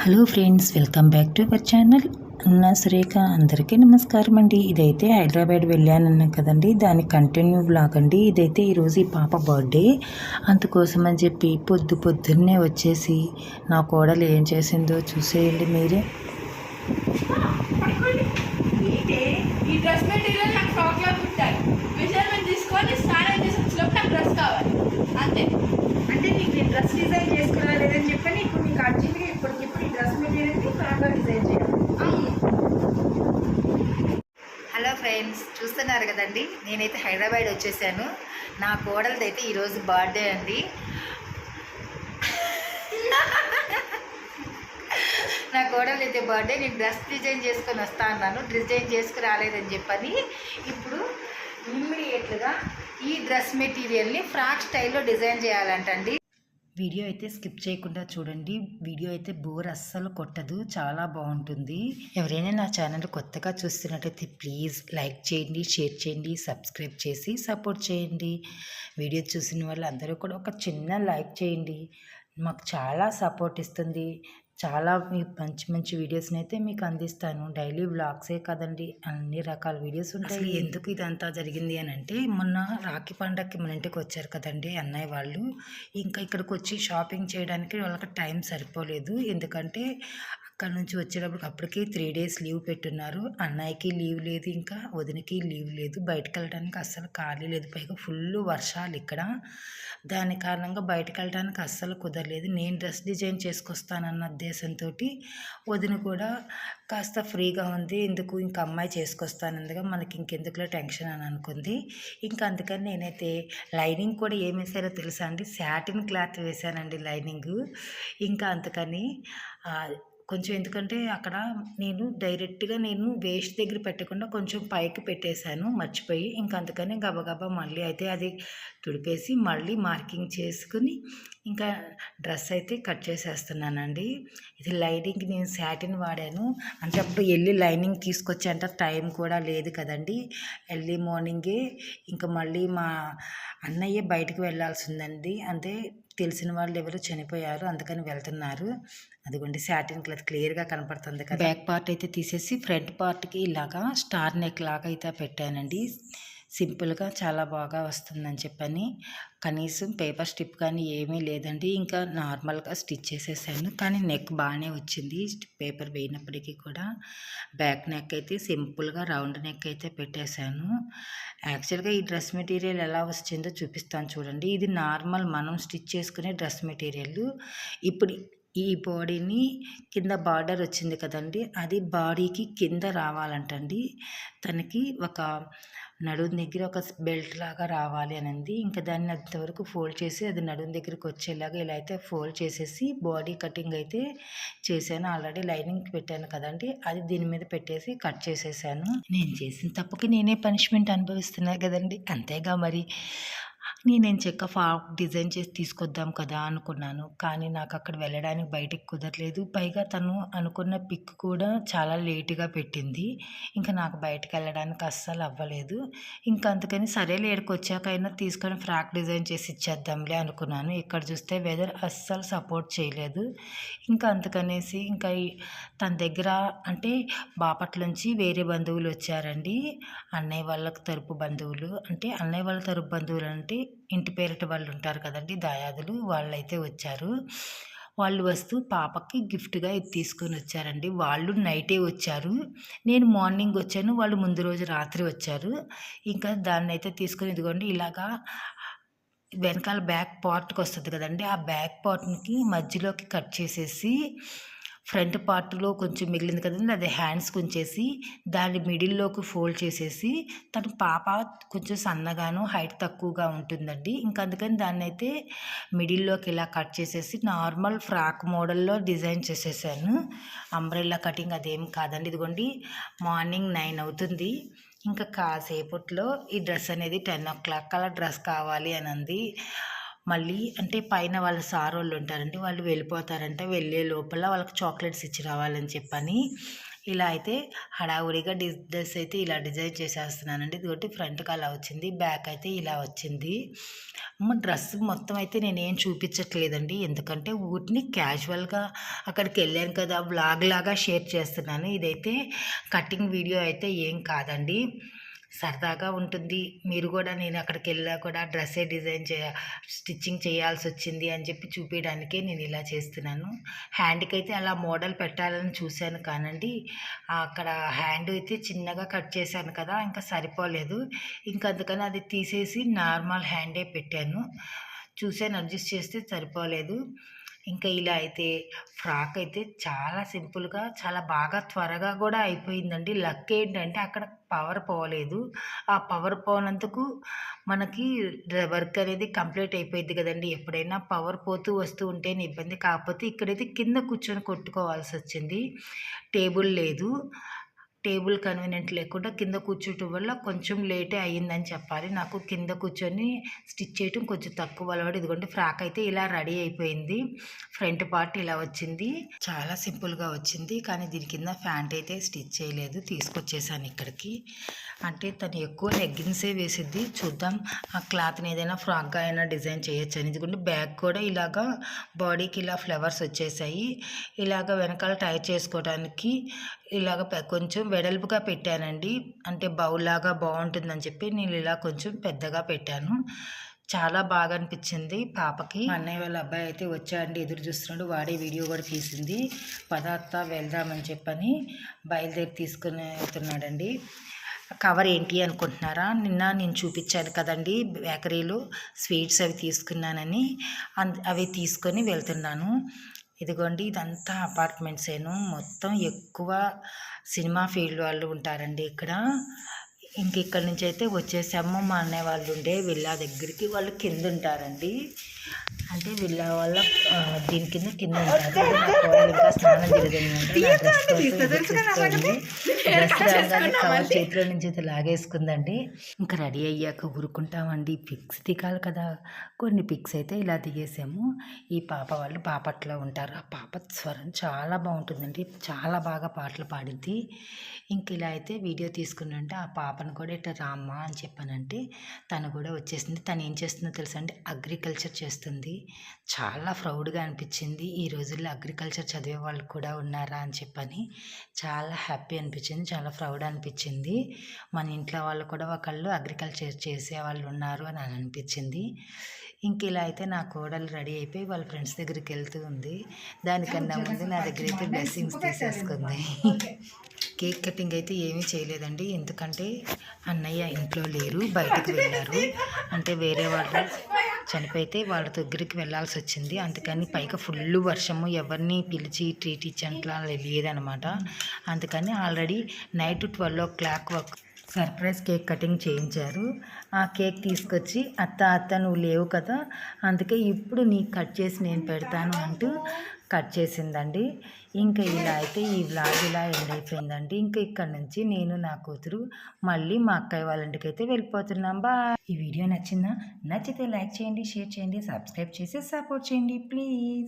Hello friends welcome back to our channel. నా సురేఖ అందరికీ నమస్కారం అండి. ఇదైతే హైదరాబాద్ వెళ్ళానన్నా కదండి. దాని కంటిన్యూ బ్లాగ్ అండి. ఇదైతే ఈరోజు ఈ పాప బర్త్డే. అందుకోసం అని చెప్పి పొద్దు పొద్దున్నే వచ్చేసి నా కోడలు ఏం చేసిందో చూసేయండి మీరే. ఏంటి? ఈ డ్రెస్ మెటీరియల్ నాకు ఫ్రాక్లో కుట్టాలి. మెజర్మెంట్ తీసుకొని స్నానం చేసి వచ్చినప్పుడు నాకు డ్రెస్ కావాలి. అంతే. అంటే నీకు డ్రెస్ డిజైన్ చేసుకురాలేదని చెప్పి నీకు నీకు డ్రెస్ మెటీరియల్ని డిజైన్ చేయాలి హలో ఫ్రెండ్స్ చూస్తున్నారు కదండి? నేనైతే హైదరాబాద్ వచ్చేసాను. నా కోడలది అయితే ఈరోజు బర్త్డే అండి. నా కోడలు అయితే బర్త్డే నేను డ్రెస్ డిజైన్ చేసుకొని వస్తా అన్నాను. డిజైన్ చేసుకుని రాలేదని చెప్పని ఇప్పుడు ఇమ్మీడియట్గా ఈ డ్రెస్ మెటీరియల్ని ఫ్రాక్ స్టైల్లో డిజైన్ చేయాలంటండి. వీడియో అయితే స్కిప్ చేయకుండా చూడండి. వీడియో అయితే బోర్ అస్సలు కొట్టదు. చాలా బాగుంటుంది. ఎవరైనా నా ఛానల్ కొత్తగా చూస్తున్నట్టయితే ప్లీజ్ లైక్ చేయండి షేర్ చేయండి సబ్స్క్రైబ్ చేసి సపోర్ట్ చేయండి. వీడియో చూసిన వాళ్ళందరూ కూడా ఒక చిన్న లైక్ చేయండి. మాకు చాలా సపోర్ట్ ఇస్తుంది. చాలా మీ మంచి మంచి వీడియోస్ని అయితే మీకు అందిస్తాను. డైలీ వ్లాగ్సే కదండి. అన్ని రకాల వీడియోస్ ఉంటాయి. ఎందుకు ఇదంతా జరిగింది అని అంటే మొన్న రాఖీ పండగకి మన ఇంటికి వచ్చారు కదండి అన్నయ్య వాళ్ళు. ఇంకా ఇక్కడికి వచ్చి షాపింగ్ చేయడానికి వాళ్ళకి టైం సరిపోలేదు. ఎందుకంటే అక్కడ నుంచి వచ్చేటప్పటికి అప్పటికి త్రీ డేస్ లీవ్ పెట్టున్నారు. అన్నయ్యకి లీవ్ లేదు ఇంకా వదినకి లీవ్ లేదు. బయటకు వెళ్ళడానికి అస్సలు ఖాళీ లేదు. పైగా ఫుల్ వర్షాలు ఇక్కడ. దాని కారణంగా బయటకు వెళ్ళడానికి అస్సలు కుదరలేదు. నేను డ్రెస్ డిజైన్ చేసుకొస్తానన్న ఉద్దేశంతో వదిన కూడా కాస్త ఫ్రీగా ఉంది. ఎందుకు? ఇంకా అమ్మాయి చేసుకొస్తానందుగా మనకి ఇంకెందుకులో టెన్షన్ అని అనుకుంది. ఇంకా అందుకని నేనైతే లైనింగ్ కూడా ఏం వేసారో తెలుసా అండి? శాటిన్ క్లాత్ వేశానండి లైనింగ్ ఇంకా అందుకని కొంచెం ఎందుకంటే అక్కడ నేను డైరెక్ట్గా నేను వేస్ట్ దగ్గర పెట్టకుండా కొంచెం పైకి పెట్టేశాను మర్చిపోయి. ఇంకా అందుకని గబగబా మళ్ళీ అయితే అది తుడిపేసి మళ్ళీ మార్కింగ్ చేసుకుని ఇంకా డ్రెస్ అయితే కట్ చేసేస్తున్నానండి. ఇది లైనింగ్ నేను శాటిన్ వాడాను. అంటే అప్పుడు వెళ్ళి లైనింగ్ తీసుకొచ్చేంత టైం కూడా లేదు కదండి. ఎర్లీ మార్నింగే ఇంకా మళ్ళీ మా అన్నయ్య బయటకు వెళ్ళాల్సిందండి. అంటే తెలిసిన వాళ్ళు ఎవరు చనిపోయారు అందుకని వెళ్తున్నారు. అదిగోండి శాటిన్ క్లాత్ క్లియర్గా కనపడుతుంది కదా. బ్యాక్ పార్ట్ అయితే తీసేసి ఫ్రంట్ పార్ట్కి ఇలాగా స్టార్ నెక్ లాగా అయితే పెట్టానండి. సింపుల్గా చాలా బాగా వస్తుందని చెప్పని. కనీసం పేపర్ స్టిప్ కానీ ఏమీ లేదండి. ఇంకా నార్మల్గా స్టిచ్ చేసేసాను. కానీ నెక్ బాగానే వచ్చింది. పేపర్ వేయినప్పటికీ కూడా. బ్యాక్ నెక్ అయితే సింపుల్గా రౌండ్ నెక్ అయితే పెట్టేశాను. యాక్చువల్గా ఈ డ్రెస్ మెటీరియల్ ఎలా వచ్చిందో చూపిస్తాను చూడండి. ఇది నార్మల్ మనం స్టిచ్ చేసుకునే డ్రెస్ మెటీరియల్. ఇప్పుడు ఈ బాడీని కింద బార్డర్ వచ్చింది కదండి. అది బాడీకి కింద రావాలంటండి. తనకి ఒక నడుం దగ్గర ఒక బెల్ట్ లాగా రావాలి అనింది. ఇంకా దాన్ని అంతవరకు ఫోల్డ్ చేసి అది నడుం దగ్గరికి వచ్చేలాగా ఇలా అయితే ఫోల్డ్ చేసేసి బాడీ కటింగ్ అయితే చేశాను. ఆల్రెడీ లైనింగ్ పెట్టాను కదండి. అది దీని మీద పెట్టేసి కట్ చేసేసాను. నేను చేసిన తప్పుకి నేనే పనిష్మెంట్ అనుభవిస్తున్నా కదండి. అంతేగా మరి. నేనేం చెక్క ఫాక్ డిజైన్ చేసి తీసుకొద్దాం కదా అనుకున్నాను. కానీ నాకు అక్కడ వెళ్ళడానికి బయటికి కుదరలేదు. పైగా తను అనుకున్న పిక్ కూడా చాలా లేటుగా పెట్టింది. ఇంకా నాకు బయటకు వెళ్ళడానికి అస్సలు అవ్వలేదు. ఇంకా అందుకని సరే లేడికి వచ్చాకైనా తీసుకొని ఫ్రాక్ డిజైన్ చేసి ఇచ్చేద్దాంలే అనుకున్నాను. ఇక్కడ చూస్తే వెదర్ అస్సలు సపోర్ట్ చేయలేదు. ఇంకా అందుకనేసి ఇంకా తన దగ్గర అంటే బాపట్ల నుంచి వేరే బంధువులు వచ్చారండి. అన్నయ్య వాళ్ళకి తరపు బంధువులు. అంటే అన్నయ్య వాళ్ళ తరపు బంధువులు అంటే ఇంటి పేరిట వాళ్ళు ఉంటారు కదండి దాయాదులు వాళ్ళైతే వచ్చారు. వాళ్ళు వస్తూ పాపకి గిఫ్ట్గా ఇది తీసుకొని వచ్చారండి. వాళ్ళు నైటే వచ్చారు. నేను మార్నింగ్ వచ్చాను. వాళ్ళు ముందు రోజు రాత్రి వచ్చారు. ఇంకా దాన్ని అయితే తీసుకొని ఇదిగోండి ఇలాగా వెనకాల బ్యాక్ పార్ట్కి వస్తుంది కదండి ఆ బ్యాక్ పార్ట్కి మధ్యలోకి కట్ చేసేసి ఫ్రంట్ పార్ట్లో కొంచెం మిగిలింది కదండి అది హ్యాండ్స్కి ఉంచేసి దాన్ని మిడిల్లోకి ఫోల్డ్ చేసేసి తను పాప కొంచెం సన్నగాను హైట్ తక్కువగా ఉంటుందండి. ఇంకా అందుకని దాన్ని అయితే మిడిల్లోకి ఇలా కట్ చేసేసి నార్మల్ ఫ్రాక్ మోడల్లో డిజైన్ చేసేసాను. అంబ్రెల్లా కటింగ్ అదేం కాదండి. ఇదిగోండి మార్నింగ్ నైన్ అవుతుంది. ఇంకా కాసేపట్లో ఈ డ్రెస్ అనేది టెన్ ఓ క్లాక్ అలా డ్రెస్ కావాలి అని అంది మళ్ళీ అంటే పైన వాళ్ళ సార్ వాళ్ళు ఉంటారండి వాళ్ళు వెళ్ళిపోతారంటే. వెళ్ళే లోపల వాళ్ళకి చాక్లెట్స్ ఇచ్చి రావాలని చెప్పని ఇలా అయితే హడావుడిగా డ్రెస్ అయితే ఇలా డిజైన్ చేసేస్తున్నానండి. ఇదిగోటి ఫ్రంట్కి అలా వచ్చింది బ్యాక్ అయితే ఇలా వచ్చింది. డ్రెస్ మొత్తం అయితే నేనేం చూపించట్లేదండి. ఎందుకంటే ఊటిని క్యాజువల్గా అక్కడికి వెళ్ళాను కదా బ్లాగ్ లాగా షేర్ చేస్తున్నాను. ఇదైతే కటింగ్ వీడియో అయితే ఏం కాదండి. సరదాగా ఉంటుంది. మీరు కూడా నేను అక్కడికి వెళ్ళా కూడా డ్రెస్సే డిజైన్ చేయ స్టిచ్చింగ్ చేయాల్సి వచ్చింది అని చెప్పి చూపించడానికే నేను ఇలా చేస్తున్నాను. హ్యాండ్కి అయితే అలా మోడల్ పెట్టాలని చూశాను కానండి. అక్కడ హ్యాండ్ అయితే చిన్నగా కట్ చేశాను కదా ఇంకా సరిపోలేదు. ఇంకా అందుకని అది తీసేసి నార్మల్ హ్యాండే పెట్టాను. చూసాను అడ్జస్ట్ చేస్తే సరిపోలేదు. ఇంకా ఇలా అయితే ఫ్రాక్ అయితే చాలా సింపుల్గా చాలా బాగా త్వరగా కూడా అయిపోయిందండి. లక్ ఏంటంటే అక్కడ పవర్ పోలేదు. ఆ పవర్ పోనందుకు మనకి వర్క్ అనేది కంప్లీట్ అయిపోయింది కదండి. ఎప్పుడైనా పవర్ పోతూ వస్తూ ఉంటేనే ఇబ్బంది. కాకపోతే ఇక్కడైతే కింద కూర్చొని కొట్టుకోవాల్సి వచ్చింది టేబుల్ లేదు. టేబుల్ కన్వీనియంట్ లేకుండా కింద కూర్చోటం వల్ల కొంచెం లేటే అయ్యిందని చెప్పాలి. నాకు కింద కూర్చొని స్టిచ్ చేయటం కొంచెం తక్కువ అలవాటు. ఇదిగోండి ఫ్రాక్ అయితే ఇలా రెడీ అయిపోయింది. ఫ్రంట్ పార్ట్ ఇలా వచ్చింది. చాలా సింపుల్గా వచ్చింది. కానీ దీని కింద ప్యాంట్ అయితే స్టిచ్ చేయలేదు. తీసుకొచ్చేసాను ఇక్కడికి. అంటే తను ఎక్కువ లెగ్గిన్సే వేసిద్ది. చూద్దాం ఆ క్లాత్ని ఏదైనా ఫ్రాక్గా అయినా డిజైన్ చేయొచ్చు అని ఎందుకంటే బ్యాగ్ కూడా ఇలాగా బాడీకి ఇలా ఫ్లవర్స్ వచ్చేసాయి. ఇలాగ వెనకాల టై చేసుకోవడానికి ఇలాగ కొంచెం వెడల్పుగా పెట్టానండి. అంటే బౌల్ లాగా బాగుంటుందని చెప్పి నేను ఇలా కొంచెం పెద్దగా పెట్టాను. చాలా బాగా అనిపించింది పాపకి. అన్నయ్య వాళ్ళ అబ్బాయి అయితే వచ్చాడండి ఎదురు చూస్తున్నాడు వాడే వీడియో కూడా తీసింది. పదార్థ వెళ్దామని చెప్పని బయలుదేరి తీసుకుని వెళ్తున్నాడండి. కవర్ ఏంటి అనుకుంటున్నారా? నిన్న నేను చూపించాను కదండి బేకరీలు స్వీట్స్ అవి తీసుకున్నానని. అన్- అవి తీసుకొని వెళ్తున్నాను. ఇదిగోండి ఇదంతా అపార్ట్మెంట్సేను. మొత్తం ఎక్కువ సినిమా ఫీల్డ్ వాళ్ళు ఉంటారండి ఇక్కడ. ఇంక ఇక్కడ నుంచి అయితే వచ్చేసాము. మా అన్నయ్య వాళ్ళు ఉండే విల్లా దగ్గరికి. వాళ్ళు కింద ఉంటారండి అంటే విల్లా వాళ్ళ ఆ, దీని కింద కింద ఇంకా స్నానం చేతిలో నుంచి అయితే లాగేసుకుందండి. ఇంకా రెడీ అయ్యాక ఊరుకుంటామండి. పిక్స్ దిగాలి కదా. కొన్ని పిక్స్ అయితే ఇలా దిగేసాము. ఈ పాప వాళ్ళు బాపట్లో ఉంటారు. ఆ పాప స్వరం చాలా బాగుంటుందండి. చాలా బాగా పాటలు పాడిద్ది ఇంక ఇలా అయితే వీడియో తీసుకున్నంటే ఆ పాపను కూడా ఇట్లా రామ్మ అని చెప్పానంటే తను కూడా వచ్చేసింది. తను ఏం చేస్తుందో తెలుసా అండి? అగ్రికల్చర్ చేస్తుంది. చాలా ప్రౌడ్గా అనిపించింది. ఈ రోజుల్లో అగ్రికల్చర్ చదివే వాళ్ళు కూడా ఉన్నారా అని చెప్పని చాలా హ్యాపీ అనిపించింది. చాలా ప్రౌడ్ అనిపించింది. మన ఇంట్లో వాళ్ళు కూడా ఒకళ్ళు అగ్రికల్చర్ చేసే వాళ్ళు ఉన్నారు అని అనిపించింది. ఇంక ఇలా అయితే నా కోడలు రెడీ అయిపోయి వాళ్ళ ఫ్రెండ్స్ దగ్గరికి వెళ్తూ ఉంది. దానికన్నా ముందు నా దగ్గర అయితే బ్లెస్సింగ్స్ తీసేసుకుంది. కేక్ కటింగ్ అయితే ఏమీ చేయలేదండి. ఎందుకంటే అన్నయ్య ఇంట్లో లేరు బయటకు వెళ్ళారు. అంటే వేరే వాళ్ళు చనిపోయితే వాళ్ళ దగ్గరికి వెళ్ళాల్సి వచ్చింది అందుకని పైగా ఫుల్ వర్షము. ఎవరిని పిలిచి ట్రీట్ ఇచ్చట్లా లేదనమాట అందుకని already night twelve o'clock వరకు సర్ప్రైజ్ కేక్ కటింగ్ చేయించారు. ఆ కేక్ తీసుకొచ్చి అత్త అత్త నువ్వు లేవు కదా అందుకే ఇప్పుడు నీకు కట్ చేసి నేను పెడతాను అంటూ కట్ చేసిందండి. ఇంకా ఇలా అయితే ఈ వ్లాగ్ ఇలా ఎండ్ అయిపోయిందండి. ఇంకా ఇక్కడ నుంచి నేను నా కూతురు మళ్ళీ మా అక్కయ్య వాళ్ళ ఇంటికి అయితే వెళ్ళిపోతున్నాం. బా ఈ వీడియో నచ్చిందా? నచ్చితే లైక్ చేయండి షేర్ చేయండి సబ్స్క్రైబ్ చేసి సపోర్ట్ చేయండి ప్లీజ్!